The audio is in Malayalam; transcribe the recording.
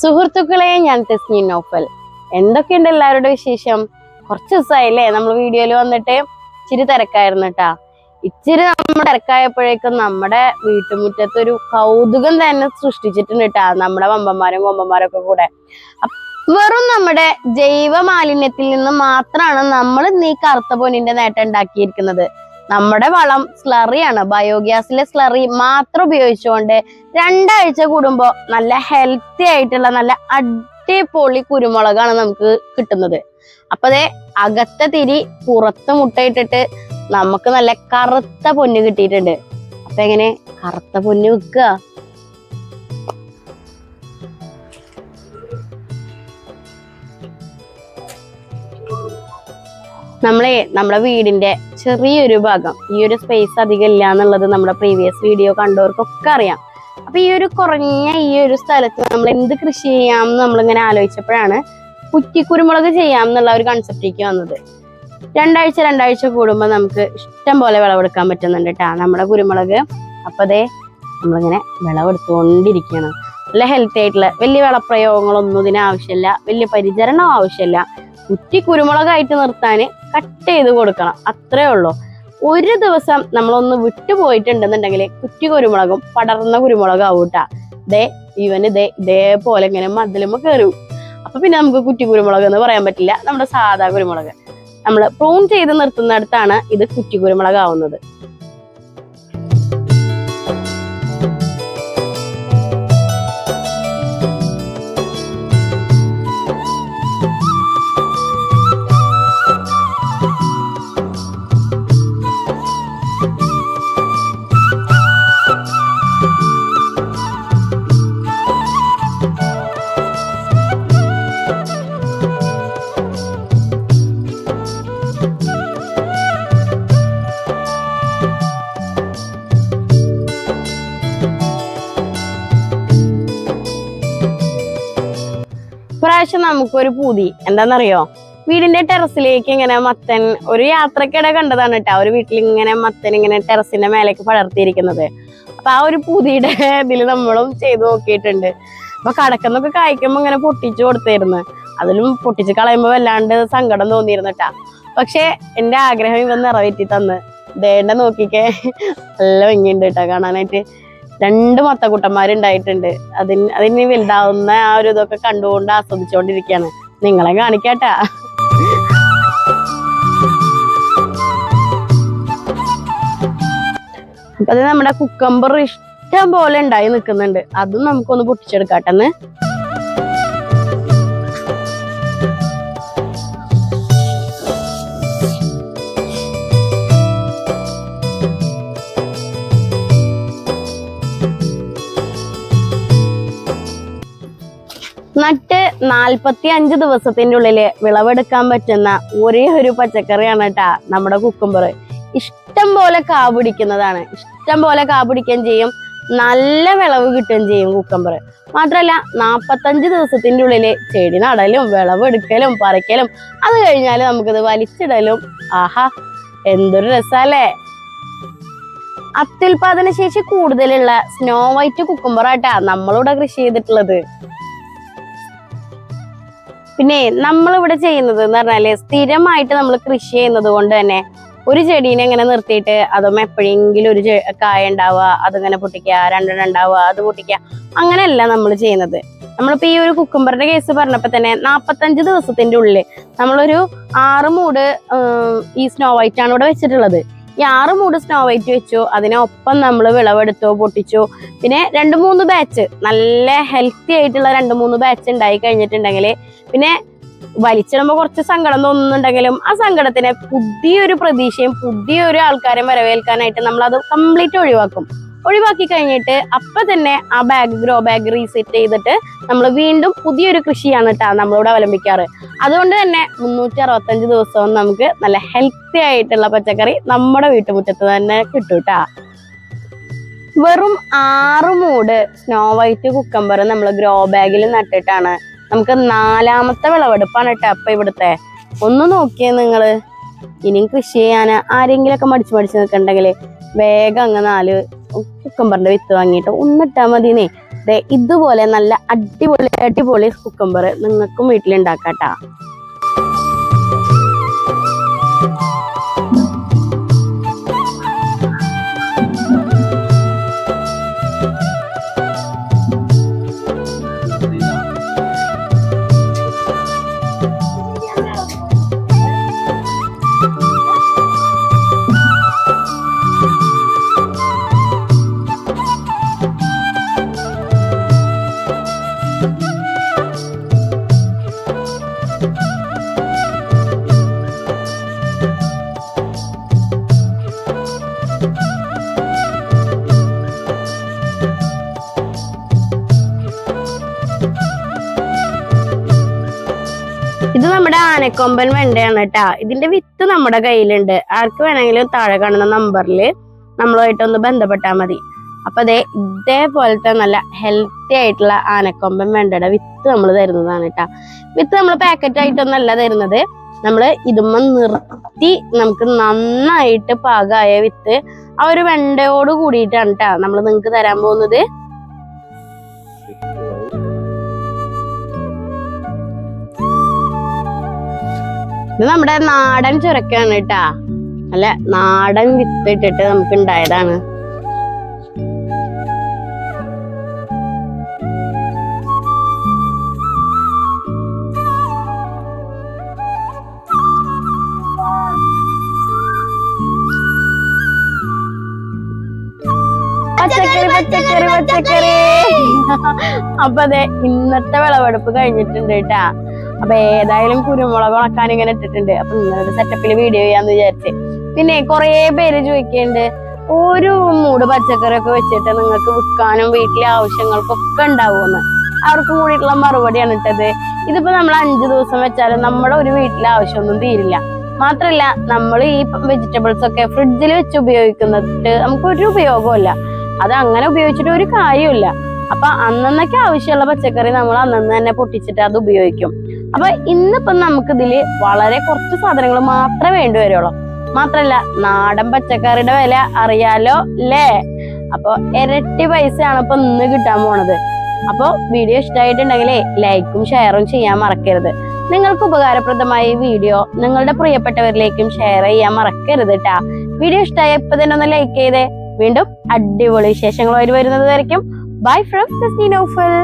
സുഹൃത്തുക്കളെ ഞാൻ ടെസ്നി നോഫൽ എന്തൊക്കെയുണ്ട് എല്ലാവരുടെ വിശേഷം? കുറച്ച് ദിവസമായില്ലേ നമ്മൾ വീഡിയോയിൽ വന്നിട്ട്? ഇച്ചിരി തിരക്കായിരുന്നു കേട്ടാ ഇച്ചിരി നമ്മൾ തിരക്കായപ്പോഴേക്കും നമ്മുടെ വീട്ടുമുറ്റത്ത് ഒരു കൗതുകം തന്നെ സൃഷ്ടിച്ചിട്ടുണ്ട് കേട്ടാ നമ്മുടെ വമ്പന്മാരും കൊമ്പന്മാരും ഒക്കെ കൂടെ വെറും നമ്മുടെ ജൈവ മാലിന്യത്തിൽ നിന്ന് മാത്രമാണ് നമ്മൾ ഈ കറുത്ത പൊന്നിന്റെ നേട്ടം ഉണ്ടാക്കിയിരിക്കുന്നത്. നമ്മുടെ വളം സ്ലറിയാണ് ബയോഗ്യാസിലെ സ്ലറി മാത്രം ഉപയോഗിച്ചുകൊണ്ട് രണ്ടാഴ്ച കൂടുമ്പോ നല്ല ഹെൽത്തി ആയിട്ടുള്ള നല്ല അടിപൊളി കുരുമുളകാണ് നമുക്ക് കിട്ടുന്നത്. അപ്പൊ അതെ അകത്തെ തിരി പുറത്ത് മുട്ടയിട്ടിട്ട് നമുക്ക് നല്ല കറുത്ത പൊന്ന് കിട്ടിയിട്ടുണ്ട്. അപ്പൊ എങ്ങനെ? കറുത്ത പൊന്ന് വെക്കുക. നമ്മളെ നമ്മുടെ വീടിന്റെ ചെറിയൊരു ഭാഗം ഈ ഒരു സ്പേസ് അധികം ഇല്ല എന്നുള്ളത് നമ്മുടെ പ്രീവിയസ് വീഡിയോ കണ്ടവർക്കൊക്കെ അറിയാം. അപ്പൊ ഈ ഒരു കുറഞ്ഞ ഈ ഒരു സ്ഥലത്ത് നമ്മൾ എന്ത് കൃഷി ചെയ്യാം എന്ന് നമ്മളിങ്ങനെ ആലോചിച്ചപ്പോഴാണ് കുറ്റിക്കുരുമുളക് ചെയ്യാം എന്നുള്ള ഒരു കൺസെപ്റ്റിലേക്ക് വന്നത്. രണ്ടാഴ്ച രണ്ടാഴ്ച കൂടുമ്പോൾ നമുക്ക് ഇഷ്ടം പോലെ വിളവെടുക്കാൻ പറ്റുന്നുണ്ട് കേട്ടാ നമ്മുടെ കുരുമുളക് അപ്പൊ അതേ നമ്മളിങ്ങനെ വിളവെടുത്തുകൊണ്ടിരിക്കുകയാണ്. നല്ല ഹെൽത്തി ആയിട്ടുള്ള വലിയ വിളപ്രയോഗങ്ങളൊന്നും ഇതിന് ആവശ്യമില്ല വലിയ പരിചരണം ആവശ്യമില്ല. കുറ്റി കുരുമുളകായിട്ട് നിർത്താൻ കട്ട് ചെയ്ത് കൊടുക്കണം. അത്രേ ഉള്ളൂ. ഒരു ദിവസം നമ്മളൊന്ന് വിട്ടുപോയിട്ടുണ്ടെന്നുണ്ടെങ്കിൽ കുറ്റി കുരുമുളകും പടർന്ന കുരുമുളകും ആവൂട്ടാ ദേ ഇവന് ദേ ഇതേപോലെ ഇങ്ങനെ മതിലുമ്പ കയറും. അപ്പൊ പിന്നെ നമുക്ക് കുറ്റി കുരുമുളക് എന്ന് പറയാൻ പറ്റില്ല. നമ്മുടെ സാധാ കുരുമുളക്. നമ്മൾ പ്രൂൺ ചെയ്ത് നിർത്തുന്നിടത്താണ് ഇത് കുറ്റി കുരുമുളക് ആവുന്നത് ഇപ്രാവശ്യം നമുക്കൊരു പൂതി. എന്താണെന്നറിയോ വീടിന്റെ ടെറസിലേക്ക് ഇങ്ങനെ മത്തൻ ഒരു യാത്രക്കിടെ കണ്ടതാണ് കേട്ടോ. ഒരു വീട്ടിൽ ഇങ്ങനെ മത്തൻ ഇങ്ങനെ ടെറസിന്റെ മേലേക്ക് പടർത്തിയിരിക്കുന്നത്. അപ്പൊ ആ ഒരു പൂതിയുടെ ഇതിൽ നമ്മളും ചെയ്തു നോക്കിയിട്ടുണ്ട്. അപ്പൊ കടക്കുന്നൊക്കെ കായ്ക്കുമ്പോ ഇങ്ങനെ പൊട്ടിച്ചു കൊടുത്തായിരുന്നു. അതിലും പൊട്ടിച്ച് കളയുമ്പോ വല്ലാണ്ട് സങ്കടം തോന്നിയിരുന്നു കേട്ടാ. പക്ഷെ എന്റെ ആഗ്രഹം ഇവൻ നിറവേറ്റി തന്ന്. ദേണ്ട നോക്കിക്കേ. നല്ല ഭംഗിയുണ്ട് കേട്ടോ കാണാനായിട്ട്. രണ്ട് മത്തക്കുട്ടന്മാരുണ്ടായിട്ടുണ്ട്. അതിന് അതിന് വലുതാവുന്ന ആ ഒരു ഇതൊക്കെ കണ്ടുകൊണ്ട് ആസ്വദിച്ചുകൊണ്ടിരിക്കുകയാണ് നിങ്ങളെ കാണിക്കാട്ടാ. അപ്പൊ അത് നമ്മുടെ കുക്കമ്പർ ഇഷ്ടം പോലെ ഉണ്ടായി നിൽക്കുന്നുണ്ട്. അതും നമുക്കൊന്ന് പൊട്ടിച്ചെടുക്കാട്ടെന്ന് നാൽപ്പത്തി അഞ്ച് ദിവസത്തിന്റെ ഉള്ളിൽ വിളവെടുക്കാൻ പറ്റുന്ന ഒരേ ഒരു പച്ചക്കറിയാണ് കേട്ടാ നമ്മുടെ കുക്കുംബർ. ഇഷ്ടം പോലെ കാ പിടിക്കുന്നതാണ് ഇഷ്ടം പോലെ കാ പിടിക്കുകയും ചെയ്യും. നല്ല വിളവ് കിട്ടുകയും ചെയ്യും കുക്കമ്പർ മാത്രമല്ല നാൽപ്പത്തഞ്ച് ദിവസത്തിന്റെ ഉള്ളിൽ ചെടി നടലും വിളവെടുക്കലും പറിക്കലും അത് കഴിഞ്ഞാൽ നമുക്കിത് വലിച്ചിടലും. ആഹാ എന്തൊരു രസല്ലേ? അത്യുൽപാദന ശേഷി കൂടുതലുള്ള സ്നോ വൈറ്റ് കുക്കുംബറായിട്ടാ നമ്മളിവിടെ കൃഷി ചെയ്തിട്ടുള്ളത്. പിന്നെ നമ്മൾ ഇവിടെ ചെയ്യുന്നത് എന്ന് പറഞ്ഞാൽ സ്ഥിരമായിട്ട് നമ്മൾ കൃഷി ചെയ്യുന്നത് കൊണ്ട് തന്നെ ഒരു ചെടീനെ ഇങ്ങനെ നിർത്തിയിട്ട് അതും എപ്പോഴെങ്കിലും ഒരു കായ ഉണ്ടാവുക അതിങ്ങനെ പൊട്ടിക്കുക രണ്ടെണ്ണം ഉണ്ടാവുക അത് പൊട്ടിക്കുക അങ്ങനെയല്ല നമ്മൾ ചെയ്യുന്നത്. നമ്മളിപ്പോ ഈ ഒരു കുക്കുംബറിന്റെ കേസ് പറഞ്ഞപ്പോ തന്നെ നാപ്പത്തഞ്ച് ദിവസത്തിന്റെ ഉള്ളിൽ നമ്മളൊരു ആറ് മൂട് ഈ സ്നോ വൈറ്റ് ആണ് ഇവിടെ വെച്ചിട്ടുള്ളത്. ഈ ആറ് മൂട് സ്നോ വൈറ്റ് വെച്ചു. അതിനൊപ്പം നമ്മൾ വിളവെടുത്തോ പൊട്ടിച്ചു. പിന്നെ രണ്ട് മൂന്ന് ബാച്ച് നല്ല ഹെൽത്തി ആയിട്ടുള്ള രണ്ട് മൂന്ന് ബാച്ച് ഉണ്ടായി കഴിഞ്ഞിട്ടുണ്ടെങ്കിൽ പിന്നെ വലിച്ചിടുമ്പോൾ കുറച്ച് സങ്കടം തോന്നുന്നുണ്ടെങ്കിലും ആ സങ്കടത്തിനെ പുതിയൊരു പ്രതീക്ഷയും പുതിയൊരു ആൾക്കാരെ വരവേൽക്കാനായിട്ട് നമ്മൾ അത് കംപ്ലീറ്റ് ഒഴിവാക്കും. ഒഴിവാക്കി കഴിഞ്ഞിട്ട് അപ്പൊ തന്നെ ആ ബാഗ് ഗ്രോ ബാഗ് റീസെറ്റ് ചെയ്തിട്ട് നമ്മൾ വീണ്ടും പുതിയൊരു കൃഷിയാണ് കേട്ടോ നമ്മളിവിടെ അവലംബിക്കാറ്. അതുകൊണ്ട് തന്നെ മുന്നൂറ്റി അറുപത്തഞ്ച് ദിവസവും നമുക്ക് നല്ല ഹെൽത്തി ആയിട്ടുള്ള പച്ചക്കറി നമ്മുടെ വീട്ടുമുറ്റത്ത് തന്നെ കിട്ടും വെറും ആറ് മൂട് സ്നോ വൈറ്റ് കുക്കമ്പർ നമ്മൾ ഗ്രോ ബാഗിൽ നട്ടിട്ടാണ്. നമുക്ക് നാലാമത്തെ വിളവെടുപ്പാണ് കേട്ടോ അപ്പൊ ഇവിടുത്തെ. ഒന്ന് നോക്കിയേ നിങ്ങൾ ഇനിയും കൃഷി ചെയ്യാൻ ആരെങ്കിലൊക്കെ മടിച്ചു മടിച്ച് നിൽക്കണ്ടെങ്കിൽ വേഗം അങ്ങ് നാല് കുക്കമ്പറിന്റെ വിത്ത് വാങ്ങിയിട്ട് ഒന്നിട്ടാ മതിനേ ഇതുപോലെ നല്ല അടിപൊളി അടിപൊളി കുക്കമ്പർ നിങ്ങൾക്കും വീട്ടിലുണ്ടാക്കാട്ടാ. നമ്മുടെ ആനക്കൊമ്പൻ വെണ്ടയാണ് കേട്ടാ ഇതിന്റെ വിത്ത് നമ്മുടെ കയ്യിലുണ്ട്. ആർക്ക് വേണമെങ്കിലും താഴെ കാണുന്ന നമ്പറിൽ നമ്മളുമായിട്ടൊന്ന് ബന്ധപ്പെട്ടാൽ മതി. അപ്പൊ അതെ ഇതേപോലത്തെ നല്ല ഹെൽത്തി ആയിട്ടുള്ള ആനക്കൊമ്പൻ വെണ്ടയുടെ വിത്ത് നമ്മൾ തരുന്നതാണ് കേട്ടാ വിത്ത് നമ്മൾ പാക്കറ്റ് ആയിട്ടൊന്നല്ല തരുന്നത്. നമ്മൾ ഇതുമ്മ നിർത്തി നമുക്ക് നന്നായിട്ട് പാകമായ വിത്ത് ആ ഒരു വെണ്ടയോട് കൂടിയിട്ടാണ് കേട്ടാ നമ്മൾ നിങ്ങൾക്ക് തരാൻ പോകുന്നത്. ഇത് നമ്മുടെ നാടൻ ചുരക്കാണ് കേട്ടാ. അല്ല നാടൻ വിത്ത് ഇട്ടിട്ട് നമുക്ക് ഉണ്ടായതാണ് പച്ചക്കറി. അപ്പൊ അതെ ഇന്നത്തെ വിളവെടുപ്പ് കഴിഞ്ഞിട്ടുണ്ട് കേട്ടാ. അപ്പൊ ഏതായാലും കുരുമുളക് ഉണക്കാൻ ഇങ്ങനെ ഇട്ടിട്ടുണ്ട്. അപ്പൊ നിങ്ങളുടെ സെറ്റപ്പിൽ വീഡിയോ ചെയ്യാന്ന് വിചാരിച്ച്. പിന്നെ കൊറേ പേര് ചോദിക്കുന്നുണ്ട് ഒരു മൂട് പച്ചക്കറി ഒക്കെ വെച്ചിട്ട് നിങ്ങൾക്ക് വിൽക്കാനും വീട്ടിലെ ആവശ്യങ്ങൾക്കൊക്കെ ഉണ്ടാവുമെന്ന്. അവർക്ക് കൂടിയിട്ടുള്ള മറുപടിയാണ് ഇട്ടത്. ഇതിപ്പോ നമ്മൾ അഞ്ചു ദിവസം വെച്ചാലും നമ്മുടെ ഒരു വീട്ടിലെ ആവശ്യമൊന്നും തീരില്ല. മാത്രല്ല നമ്മൾ ഈ വെജിറ്റബിൾസ് ഒക്കെ ഫ്രിഡ്ജിൽ വെച്ച് ഉപയോഗിക്കുന്നിട്ട് നമുക്ക് ഒരു ഉപയോഗമില്ല അത് അങ്ങനെ ഉപയോഗിച്ചിട്ട് ഒരു കാര്യമില്ല അപ്പൊ അന്നന്നൊക്കെ ആവശ്യമുള്ള പച്ചക്കറി നമ്മൾ അന്നന്ന് തന്നെ പൊട്ടിച്ചിട്ട് അത് ഉപയോഗിക്കും. അപ്പൊ ഇന്നിപ്പം നമുക്ക് ഇതിൽ വളരെ കുറച്ച് സാധനങ്ങൾ മാത്രമേ വേണ്ടി വരുള്ളൂ. മാത്രല്ല നാടൻ പച്ചക്കറിയുടെ വില അറിയാലോ അല്ലേ അപ്പൊ ഇരട്ടി പൈസയാണ് ഇപ്പൊ ഇന്ന് കിട്ടാൻ പോണത്. അപ്പൊ വീഡിയോ ഇഷ്ടമായിട്ടുണ്ടെങ്കിൽ ലൈക്കും ഷെയറും ചെയ്യാൻ മറക്കരുത്. നിങ്ങൾക്ക് ഉപകാരപ്രദമായ ഈ വീഡിയോ നിങ്ങളുടെ പ്രിയപ്പെട്ടവരിലേക്കും ഷെയർ ചെയ്യാൻ മറക്കരുത് കേട്ടാ വീഡിയോ ഇഷ്ടമായ ഇപ്പൊ തന്നെ ഒന്ന് ലൈക്ക് ചെയ്തേ. വീണ്ടും അടിപൊളി വിശേഷങ്ങളുമായി വരുന്നത് വരയ്ക്കും. Bye from Naufal